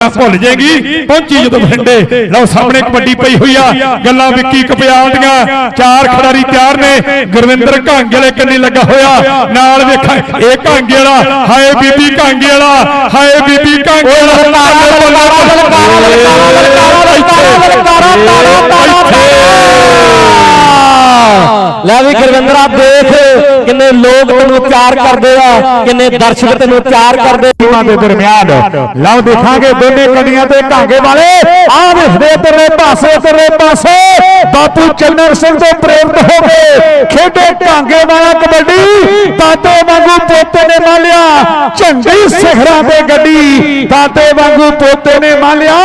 ਭੁੱਲ ਜਾਏਗੀ ਪਹੁੰਚੀ ਜਦੋਂ ਬਠਿੰਡੇ ਲਓ ਸਾਹਮਣੇ ਕਬੱਡੀ ਪਈ ਹੋਈ ਆ ਗੱਲਾਂ ਵਿੱਕੀ ਕਪਿਆਲ ਦੀਆਂ ਚਾਰ ਖਿਡਾਰੀ ਤਿਆਰ ਨੇ ਗੁਰਵਿੰਦਰ ਘਾਂਗੇ ਵਾਲੇ ਕੰਨੀ ਲੱਗਾ ਹੋਇਆ ਨਾਲ ਵੇਖਾਂ ਇਹ ਘਾਂਗੇ ਵਾਲਾ ਹਾਏ ਬੀਬੀ ਘਾਂਗੇ ਵਾਲਾ ਹਾਏ ਬੀਬੀ ਘਾਂਗੇ ਲੈ ਵੀ ਗੁਰਵਿੰਦਰ ਕਿੰਨੇ ਲੋਕ ਤੈਨੂੰ ਪਿਆਰ ਕਰਦੇ ਆ, ਕਿੰਨੇ ਦਰਸ਼ਕ ਤੈਨੂੰ ਪਿਆਰ ਕਰਦੇ ਟੀਮਾਂ ਦੇ ਦਰਮਿਆਨ, ਲਓ ਦੇਖਾਂਗੇ ਦੋਨੇ ਕੰਡੀਆਂ ਤੇ ਢਾਂਗੇ ਵਾਲੇ। ਆਹ ਵੇਖਦੇ ਤੇਰੇ ਪਾਸੇ ਤੇਰੇ ਪਾਸੇ। ਬਾਪੂ ਚੰਨਰ ਸਿੰਘ ਤੋਂ ਪ੍ਰੇਰਿਤ ਹੋ ਕੇ ਖੇਡੇ ਢਾਂਗੇ ਵਾਲਾ ਕਬੱਡੀ। ਦਾਤੇ ਵਾਂਗੂ ਪੋਤੇ ਨੇ ਮਾਲਿਆ, ਝੰਡੀ ਸਿਖਰਾਂ ਤੇ ਗੱਡੀ। ਦਾਤੇ ਵਾਂਗੂ ਪੋਤੇ ਨੇ ਮਾਲਿਆ,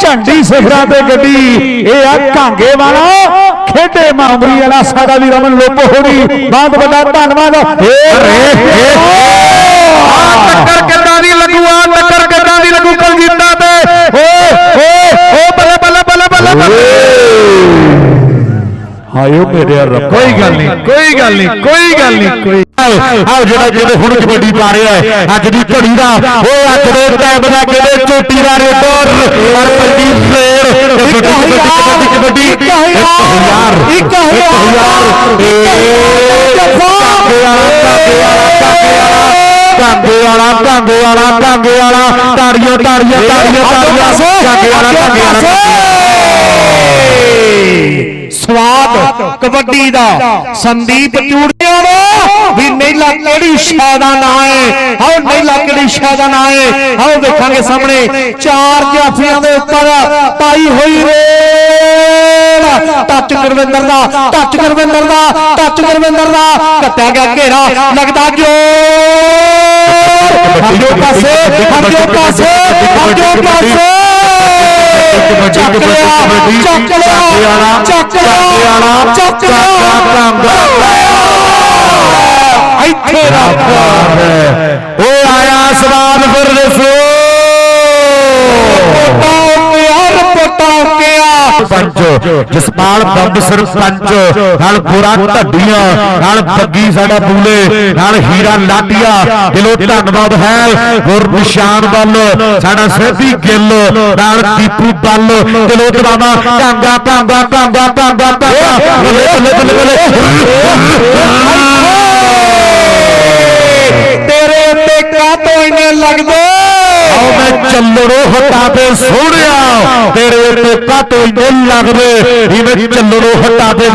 ਝੰਡੀ ਸਿਖਰਾਂ ਤੇ ਗੱਡੀ। ਇਹ ਆ ਢਾਂਗੇ ਵਾਲਾ ਖੇਡੇ ਮਾਮਰੀ ਵਾਲਾ ਸਾਡਾ ਵੀ ਰਮਨ ਲੋਪੋ ਹੋਣੀ। ਬਹੁਤ ਵੱਡਾ ਧੰਨਵਾਦ। ਟੱਕਰ ਕਿੱਦਾਂ ਦੀ ਲੱਗੂ ਆ ਟੱਕਰ ਕਿੱਦਾਂ ਦੀ ਲੱਗੂ ਕਲਜੀਤਾ ਤੇ? ਓ ਓ ਓ ਬੱਲੇ ਬੱਲੇ ਬੱਲੇ ਬੱਲੇ ਹਾਇਓ ਮੇਰੇ ਰੱਬ। ਕੋਈ ਗੱਲ ਨਹੀਂ ਕੋਈ ਗੱਲ ਨਹੀਂ ਕੋਈ ਗੱਲ ਨਹੀਂ ਕੋਈ ਆਹ ਜਿਹੜਾ ਜਿਹੜੇ ਹੁਣ ਕਬੱਡੀ ਪਾ ਰਿਹਾ ਹੈ। ਅੱਜ ਦੀ ਘੜੀ ਦਾ। ਉਹ ਅੱਜ ਦੇ ਟਾਈਮ ਦਾ ਕਿਹੜੇ ਚੋਟੀ ਦਾ ਰੇਡਰ। ਕਾਂਗੇ ਵਾਲਾ ਕਾਂਗੇ ਵਾਲਾ ਕਾਂਗੇ ਵਾਲਾ ਤਾੜੀਆਂ ਤਾੜੀਆਂ ਤਾੜੀਆਂ ਤਾੜੀਆਂ ਕਾਂਗੇ ਵਾਲਾ ਕਾਂਗੇ ਵਾਲਾ ਸਵਾਦ ਕਬੱਡੀ ਦਾ ਸੰਦੀਪ ਚੂੜੀਆਂ ਦਾ। ਕਿਹੜੀ ਸ਼ੈ ਦਾ ਨਾਂ ਹੈ? ਆਓ ਨੈਲਾ ਕਿਹੜੀ ਸ਼ੈ ਦਾ ਨਾਂ ਹੈ? ਆਓ ਵੇਖਾਂਗੇ ਸਾਹਮਣੇ। ਚਾਰ ਜਾਫੀਆਂ ਦੇ ਉੱਪਰ ਪਾਈ ਹੋਈ ਰੇਲ। ਟੱਚ ਗੁਰਵਿੰਦਰ ਦਾ, ਟੱਚ ਗੁਰਵਿੰਦਰ ਦਾ, ਟੱਚ ਗੁਰਵਿੰਦਰ ਦਾ। ਕੱਟਿਆ ਗਿਆ ਘੇਰਾ। ਲੱਗਦਾ ਜੋਰ। ਹੱਥੋਂ ਪਾਸੇ ਹੱਥੋਂ ਪਾਸੇ ਹੱਥੋਂ ਪਾਸੇ। ਚੱਕ ਲਿਆ ਚੱਕ ਲਿਆ ਚੱਕ ਲਿਆ ਚੱਕ ਲਿਆ। ਉਹ ਆਇਆ ਸਵਾਦ ਫਿਰ ਦੱਸੋ ਯਾਰ ਪਟਾਕਿਆ ਪੰਚ ਜਸਪਾਲ ਬੰਬ ਸਰਪੰਚ ਨਾਲ ਗੋਰਾ ਢੱਡੀਆਂ ਨਾਲ ਬੱਗੀ ਸਾਡਾ ਬੂਲੇ ਨਾਲ ਹੀਰਾ ਲਾਟੀਆ। ਦਿਲੋਂ ਧੰਨਵਾਦ ਹੈ ਗੁਰ ਨਿਸ਼ਾਨ ਵੱਲ। ਸਾਡਾ ਸੇਧੀ ਗਿੱਲ ਨਾਲ ਦੀਪੂ ਬੱਲ। ਦਿਲੋਂ ਦਵਾਵਾ ਟਾਂਗਾ ਟਾਂਗਾ ਟਾਂਗਾ ਟਾਂਗਾ ਟਾਂਗਾ ਬੱਲੇ ਬੱਲੇ ਬੱਲੇ ਬੱਲੇ ਤੇਰੇ ਉੱਤੇ ਕਾਤੋਂ ਇੰਨੇ ਲੱਗਦੇ। ਆਓ ਮੈਂ ਚੱਲੜੋ ਹਟਾ ਤੇ ਸੋਹਣਿਆ। ਤੇਰੇ ਉੱਤੇ ਕਾਤੋਂ ਇੰਨੇ ਲੱਗਦੇ। ਜਿਵੇਂ ਚੱਲੜੋ ਹਟਾ ਤੇ